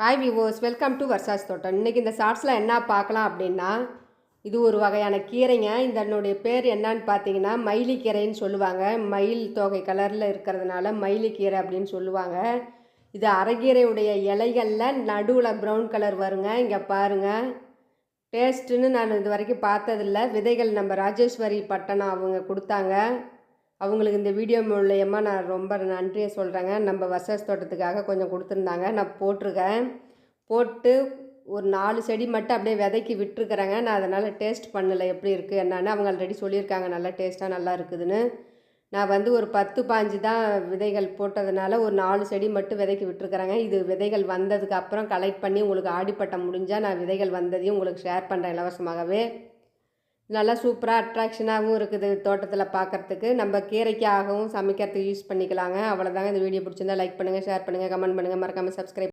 Hi viewers welcome to Varsha's தோட்டம் இன்றைக்கி இந்த ஷார்ட்ஸில் என்ன பார்க்கலாம் அப்படின்னா இது ஒரு வகையான கீரைங்க. இதனுடைய பேர் என்னன்னு பார்த்தீங்கன்னா மயிலிக்கீரைன்னு சொல்லுவாங்க. மயில் தொகை கலரில் இருக்கிறதுனால மயிலிக்கீரை அப்படின்னு சொல்லுவாங்க. இது அரைக்கீரையுடைய இலைகளில் நடுவில் ப்ரௌன் கலர் வருங்க. இங்கே பாருங்கள் டேஸ்ட்டுன்னு நான் இது வரைக்கும் பார்த்ததில்ல. விதைகள் நம்ம ராஜேஸ்வரி பட்டணம் அவங்க கொடுத்தாங்க. அவங்களுக்கு இந்த வீடியோ மூலயமா நான் ரொம்ப நன்றியை சொல்கிறேங்க நம்ம வசஸ் தோட்டத்துக்காக கொஞ்சம் கொடுத்துருந்தாங்க. நான் போட்டிருக்கேன். போட்டு ஒரு நாலு செடி மட்டும் அப்படியே விதைக்கி விட்டுருக்குறேங்க. நான் அதனால் டேஸ்ட் பண்ணலை எப்படி இருக்குது என்னன்னு. அவங்க ஆல்ரெடி சொல்லியிருக்காங்க நல்லா டேஸ்ட்டாக நல்லா இருக்குதுன்னு. நான் வந்து ஒரு பத்து பாஞ்சு தான் விதைகள் போட்டதுனால ஒரு நாலு செடி மட்டும் விதைக்கி விட்டுருக்குறேங்க. இது விதைகள் வந்ததுக்கு அப்புறம் கலெக்ட் பண்ணி உங்களுக்கு ஆடிப்பட்டம் முடிஞ்சால் நான் விதைகள் வந்ததையும் உங்களுக்கு ஷேர் பண்ணுறேன் இலவசமாகவே. நல்லா சூப்பராக அட்ராக்ஷனாகவும் இருக்குது தோட்டத்தில் பார்க்குறதுக்கு நம்ம கீரைக்காகவும் சமைக்கிறதுக்கு யூஸ் பண்ணிக்கலாங்க. அவ்வளோதாங்க இந்த வீடியோ பிடிச்சிருந்தா லைக் பண்ணுங்கள் ஷேர் பண்ணுங்கள் கமெண்ட் பண்ணுங்கள் மறக்காமல் சப்ஸ்கிரைப்